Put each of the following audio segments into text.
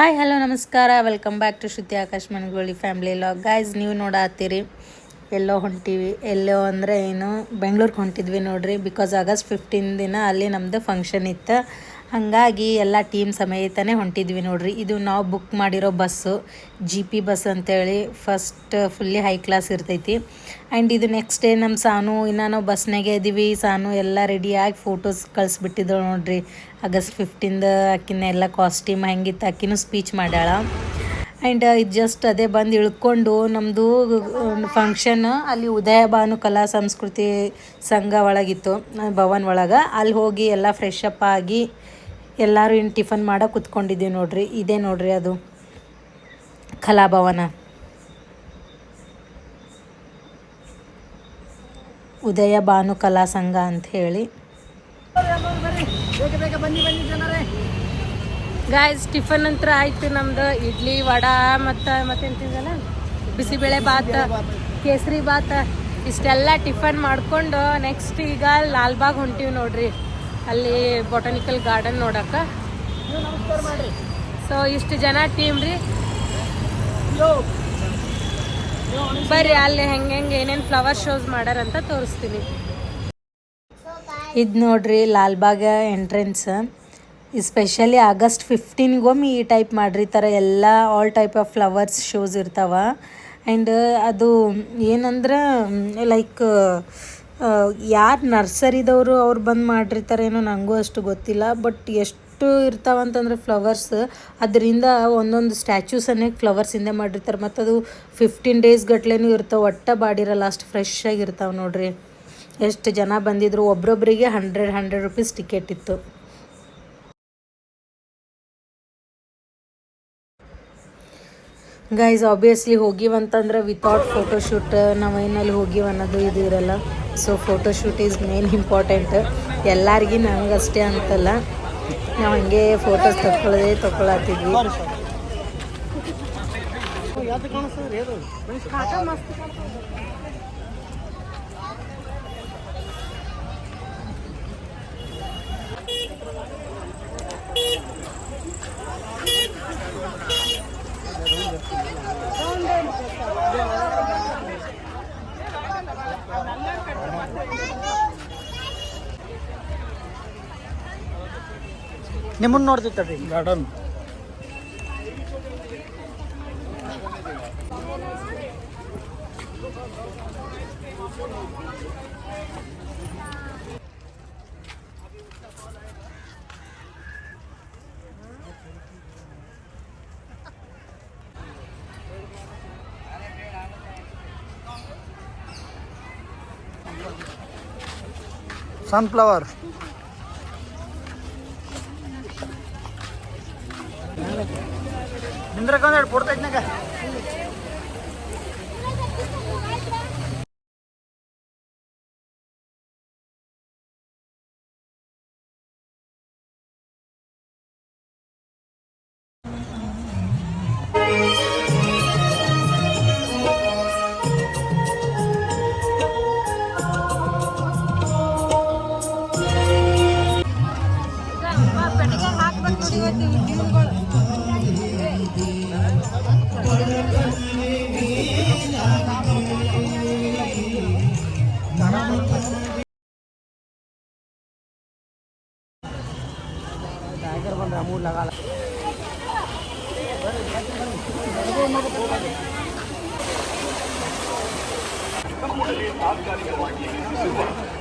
Hi, hello, ನಮಸ್ಕಾರ. Welcome back to Shruti Akash Managoli family vlog guys ನೀವು ನೋಡತ್ತೀರಿ. ಎಲ್ಲೋ ಹೊಂಟೀವಿ. ಎಲ್ಲೋ ಅಂದರೆ ಏನು, ಬೆಂಗ್ಳೂರಿಗೆ ಹೊಂಟಿದ್ವಿ ನೋಡ್ರಿ. ಬಿಕಾಸ್ ಆಗಸ್ಟ್ ಫಿಫ್ಟೀನ್ ದಿನ ಅಲ್ಲಿ ನಮ್ಮದು ಫಂಕ್ಷನ್ ಇತ್ತು. ಹಾಗಾಗಿ ಎಲ್ಲ ಟೀಮ್ ಸಮೇತನೇ ಹೊಂಟಿದ್ವಿ ನೋಡ್ರಿ. ಇದು ನಾವು ಬುಕ್ ಮಾಡಿರೋ ಬಸ್ಸು ಜಿ ಪಿ ಬಸ್ ಅಂತೇಳಿ ಫಸ್ಟ್ ಫುಲ್ಲಿ ಹೈ ಕ್ಲಾಸ್ ಇರ್ತೈತಿ. ಆ್ಯಂಡ್ ಇದು ನೆಕ್ಸ್ಟ್ ಡೇ ನಮ್ಮ ಸಾನು, ಇನ್ನು ನಾವು ಬಸ್ನಾಗೆ ಇದೀವಿ. ಸಾನು ಎಲ್ಲ ರೆಡಿಯಾಗಿ ಫೋಟೋಸ್ ಕಳಿಸ್ಬಿಟ್ಟಿದ್ದಳು ನೋಡ್ರಿ. ಆಗಸ್ಟ್ ಫಿಫ್ಟೀನ್ದ ಆಕಿನ ಎಲ್ಲ ಕಾಸ್ಟ್ಯೂಮ್ ಹೆಂಗಿತ್ತು ಆಕಿನೂ ಸ್ಪೀಚ್ ಮಾಡ್ಯಾಳ. ಆ್ಯಂಡ್ ಇದು ಜಸ್ಟ್ ಅದೇ ಬಂದು ಇಳ್ಕೊಂಡು ನಮ್ಮದು ಫಂಕ್ಷನ್ ಅಲ್ಲಿ ಉದಯ ಭಾನು ಕಲಾ ಸಂಸ್ಕೃತಿ ಸಂಘ ಒಳಗಿತ್ತು, ಭವನ್ ಒಳಗೆ. ಅಲ್ಲಿ ಹೋಗಿ ಎಲ್ಲ ಫ್ರೆಶ್ ಅಪ್ ಆಗಿ ಎಲ್ಲರೂ ಇನ್ನು ಟಿಫನ್ ಮಾಡೋಕೆ ಕುತ್ಕೊಂಡಿದ್ದೀವಿ ನೋಡ್ರಿ. ಇದೇ ನೋಡ್ರಿ ಅದು ಕಲಾಭವನ. ಉದಯ ಭಾನು ಕಲಾ ಸಂಘ ಅಂತ ಹೇಳಿ. ಗಾಯ್ಸ್ ಟಿಫನ್ ಅಂತ ಆಯ್ತು ನಮ್ದು. ಇಡ್ಲಿ ವಡಾ ಮತ್ತು ಮತ್ತೆಂತಿದಲ್ಲ ಬಿಸಿಬೇಳೆ ಬಾತ್ ಕೇಸರಿ ಬಾತ್ ಇಷ್ಟೆಲ್ಲ ಟಿಫನ್ ಮಾಡ್ಕೊಂಡು ನೆಕ್ಸ್ಟ್ ಈಗ ಲಾಲ್ಬಾಗ್ ಹೊಂಟೀವಿ ನೋಡ್ರಿ. ಅಲ್ಲಿ ಬೊಟಾನಿಕಲ್ ಗಾರ್ಡನ್ ನೋಡಕ್ಕೆ. ಸೊ ಇಷ್ಟು ಜನ ಟೀಮ್ ರೀ. ಬರ್ರಿ, ಅಲ್ಲಿ ಹೆಂಗೆ ಹೆಂಗೆ ಏನೇನು ಫ್ಲವರ್ ಶೋಸ್ ಮಾಡ್ಯಾರಂತ ತೋರಿಸ್ತೀನಿ. ಇದು ನೋಡ್ರಿ, ಲಾಲ್ಬಾಗ ಎಂಟ್ರೆನ್ಸ್ ಸ್ಪೆಷಲಿ ಆಗಸ್ಟ್ ಫಿಫ್ಟೀನ್ಗೊಮ್ಮೆ ಈ ಟೈಪ್ ಮಾಡ್ರಿ ಥರ ಎಲ್ಲ all type of flowers shows ಇರ್ತಾವ. ಆ್ಯಂಡ್ ಅದು ಏನಂದ್ರೆ ಲೈಕ್ ಯಾರು ನರ್ಸರಿದವರು ಅವ್ರು ಬಂದು ಮಾಡಿರ್ತಾರೇನೋ ನನಗೂ ಅಷ್ಟು ಗೊತ್ತಿಲ್ಲ, ಬಟ್ ಎಷ್ಟು ಇರ್ತಾವಂತಂದ್ರೆ ಫ್ಲವರ್ಸ್, ಅದರಿಂದ ಒಂದೊಂದು ಸ್ಟ್ಯಾಚ್ಯೂಸನ್ನೇ ಫ್ಲವರ್ಸಿಂದ ಮಾಡಿರ್ತಾರೆ ಮತ್ತು ಅದು ಫಿಫ್ಟೀನ್ ಡೇಸ್ ಗಟ್ಲೆನೂ ಇರ್ತಾವೆ, ಒಟ್ಟ ಬಾಡಿರಲ್ಲ ಅಷ್ಟು ಫ್ರೆಶ್ ಆಗಿರ್ತಾವೆ ನೋಡ್ರಿ. ಎಷ್ಟು ಜನ ಬಂದಿದ್ರು, ಒಬ್ರೊಬ್ರಿಗೆ ಹಂಡ್ರೆಡ್ ಹಂಡ್ರೆಡ್ ರುಪೀಸ್ ಟಿಕೆಟ್ ಇತ್ತು. ಗೈಸ್ ಆಬ್ವಿಯಸ್ಲಿ ಹೋಗಿವಂತಂದ್ರೆ ವಿತೌಟ್ ಫೋಟೋಶೂಟ್ ನಾವೇನಲ್ಲಿ ಹೋಗಿವ ಅನ್ನೋದು ಇದು ಇರಲ್ಲ. So photoshoot is main important ಎಲ್ಲರಿಗೂ ಅಷ್ಟೇ ಅಂತಲ್ಲ. ನಾವು ಹಂಗೆ ಫೋಟೋಸ್ ತಗೊಳ್ಳೋದೇ ತಗೊಳತ್ತಿದ್ವಿ ನಿಮ್ಮನ್ನ ನೋಡ್ತಿತ್ತು ಗಾರ್ಡನ್ ಸನ್ಫ್ಲವರ್ ನಿಂದ್ರಕ ಒಂದೆರಡು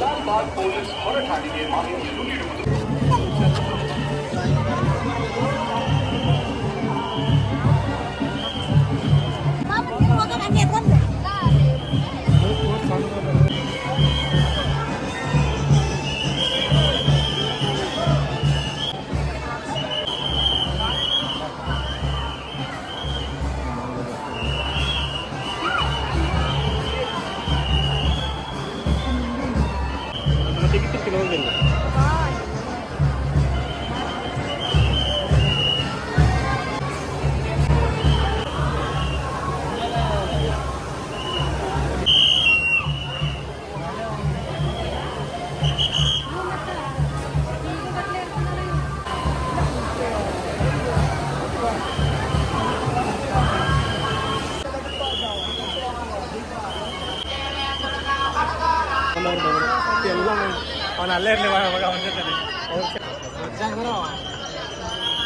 लालबाग पुलिस हर ठाणे माहिती টিকিট তো কিলোমিটার না। ಅವನು ಅಲ್ಲೇ ಇರಲಿ ಮಗ ಅವನ ಜೊತೆ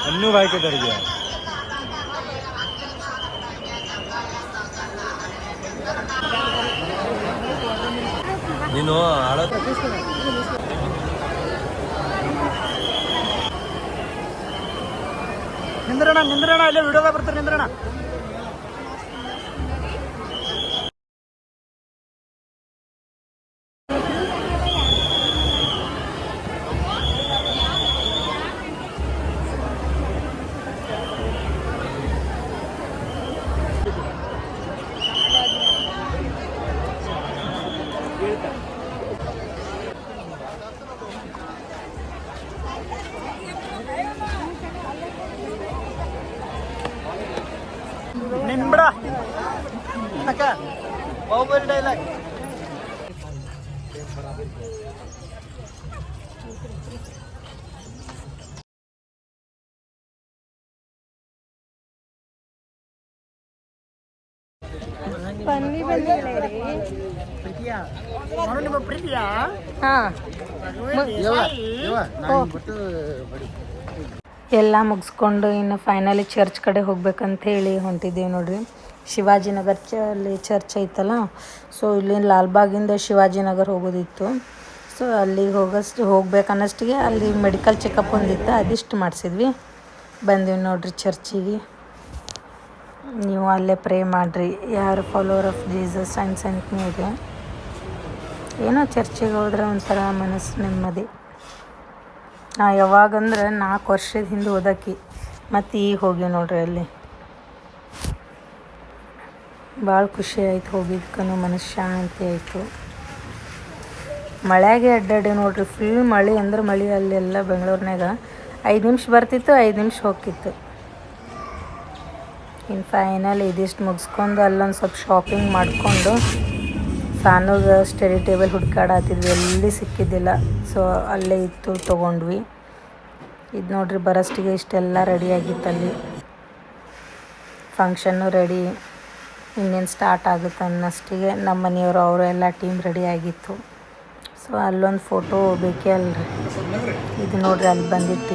ಅನ್ನೂ ಬಾಯ್ಕೋದವ್ರಿಗೆ ನೀನು ಆಳ ನಿಂದ್ರಣ ನಿಂದ್ರಣ ಅಲ್ಲೇ ವಿಡಿಯೋದಾಗ ಬರ್ತಾರೆ ನಿಂದ್ರಣ ಬನ್ನಿ ಹಾಂ. ಎಲ್ಲ ಮುಗಿಸ್ಕೊಂಡು ಇನ್ನು ಫೈನಲಿ ಚರ್ಚ್ ಕಡೆ ಹೋಗ್ಬೇಕಂತ ಹೇಳಿ ಹೊಂಟಿದ್ದೀವಿ ನೋಡ್ರಿ. ಶಿವಾಜಿನಗರ್ ಚ ಅಲ್ಲಿ ಚರ್ಚ್ ಐತಲ್ಲ ಸೊ ಇಲ್ಲಿ ಲಾಲ್ಬಾಗಿಂದ ಶಿವಾಜಿನಗರ್ ಹೋಗೋದಿತ್ತು. ಸೊ ಅಲ್ಲಿಗೆ ಹೋಗೋಷ್ಟು ಹೋಗ್ಬೇಕು ಅನ್ನೋಷ್ಟಿಗೆ ಅಲ್ಲಿ ಮೆಡಿಕಲ್ ಚೆಕಪ್ ಒಂದಿತ್ತು ಅದಿಷ್ಟು ಮಾಡಿಸಿದ್ವಿ. ಬಂದಿವಿ ನೋಡ್ರಿ ಚರ್ಚಿಗೆ ನೀವು ಅಲ್ಲೇ ಪ್ರೇ ಮಾಡಿರಿ. ಯಾರು follower of Jesus and saint ಮೀಗೆ ಏನೋ ಚರ್ಚೆಗೆ ಹೋದ್ರೆ ಒಂಥರ ಮನಸ್ಸು ನೆಮ್ಮದಿ. ನಾ ಯಾವಾಗಂದ್ರೆ ನಾಲ್ಕು ವರ್ಷದ ಹಿಂದೆ ಓದಕ್ಕಿ, ಮತ್ತು ಈಗ ಹೋಗಿ ನೋಡ್ರಿ ಅಲ್ಲಿ. ಭಾಳ ಖುಷಿ ಆಯ್ತು ಹೋಗಿದ್ಕನು ಮನಸ್ಸು ಶಾಂತಿ ಆಯಿತು. ಮಳೆಗೆ ಅಡ್ಡಾಡಿ ನೋಡ್ರಿ ಫುಲ್ ಮಳೆ ಅಂದ್ರೆ ಮಳೆ ಅಲ್ಲೆಲ್ಲ ಬೆಂಗಳೂರಿನಾಗ. ಐದು ನಿಮಿಷ ಬರ್ತಿತ್ತು, ಐದು ನಿಮಿಷ ಹೋಗಿತ್ತು ಇನ್ನು ಫೈನಲ್ ಇದಿಷ್ಟು ಮುಗಿಸ್ಕೊಂಡು ಅಲ್ಲೊಂದು ಸ್ವಲ್ಪ ಶಾಪಿಂಗ್ ಮಾಡಿಕೊಂಡು ಸಾನುಗೆ ಸ್ಟಡಿ ಟೇಬಲ್ ಹುಡ್ಕಾಡತ್ತಿದ್ವಿ ಎಲ್ಲಿ ಸಿಕ್ಕಿದ್ದಿಲ್ಲ. ಸೊ ಅಲ್ಲೇ ಇತ್ತು, ತೊಗೊಂಡ್ವಿ. ಇದು ನೋಡ್ರಿ, ಬರೋಷ್ಟಿಗೆ ಇಷ್ಟೆಲ್ಲ ರೆಡಿ ಆಗಿತ್ತು ಅಲ್ಲಿ. ಫಂಕ್ಷನ್ನು ರೆಡಿ ಇನ್ನೇನು ಸ್ಟಾರ್ಟ್ ಆಗುತ್ತೆ ಅನ್ನೋಷ್ಟಿಗೆ ನಮ್ಮ ಮನೆಯವರು, ಅವರು ಎಲ್ಲ ಟೀಮ್ ರೆಡಿ ಆಗಿತ್ತು. ಸೊ ಅಲ್ಲೊಂದು ಫೋಟೋ ಬೇಕೇ ಅಲ್ರಿ. ಇದು ನೋಡ್ರಿ, ಅಲ್ಲಿ ಬಂದಿತ್ತು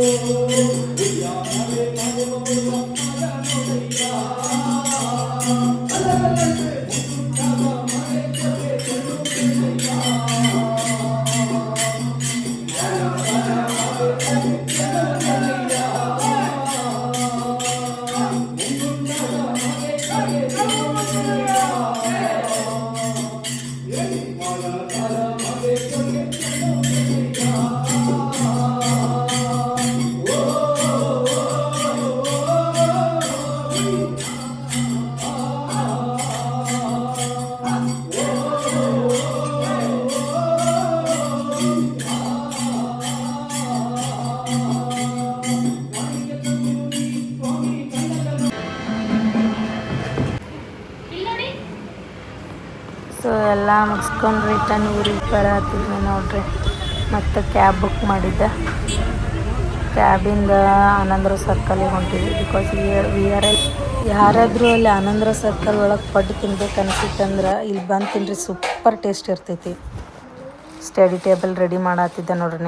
Yeah. ಸೊ ಎಲ್ಲ ಮುಗಿಸ್ಕೊಂಡು ರಿಟರ್ನ್ ಊರಿಗೆ ಬರತ್ತಿದ್ವಿ ನೋಡ್ರಿ. ಮತ್ತು ಕ್ಯಾಬ್ ಬುಕ್ ಮಾಡಿದ್ದೆ. ಕ್ಯಾಬಿಂದ ಆನಂದ್ರ ಸರ್ಕಲಿಗೆ ಹೊಂಟಿದ್ವಿ ಬಿಕಾಸ್ ವಿ ಆರ್ ಎಲ್ ಯಾರಾದರೂ ಅಲ್ಲಿ ಆನಂದ್ರ ಸರ್ಕಲ್ ಒಳಗೆ ಪಡ್ಡು ತಿನ್ಬೇಕು ಅನ್ಸಿತ್ತಂದ್ರೆ ಇಲ್ಲಿ ಬಂದು ತಿನ್ರಿ ಸೂಪರ್ ಟೇಸ್ಟ್ ಇರ್ತೈತಿ. ಸ್ಟಡಿ ಟೇಬಲ್ ರೆಡಿ ಮಾಡತ್ತಿದ್ದೆ ನೋಡ್ರಿ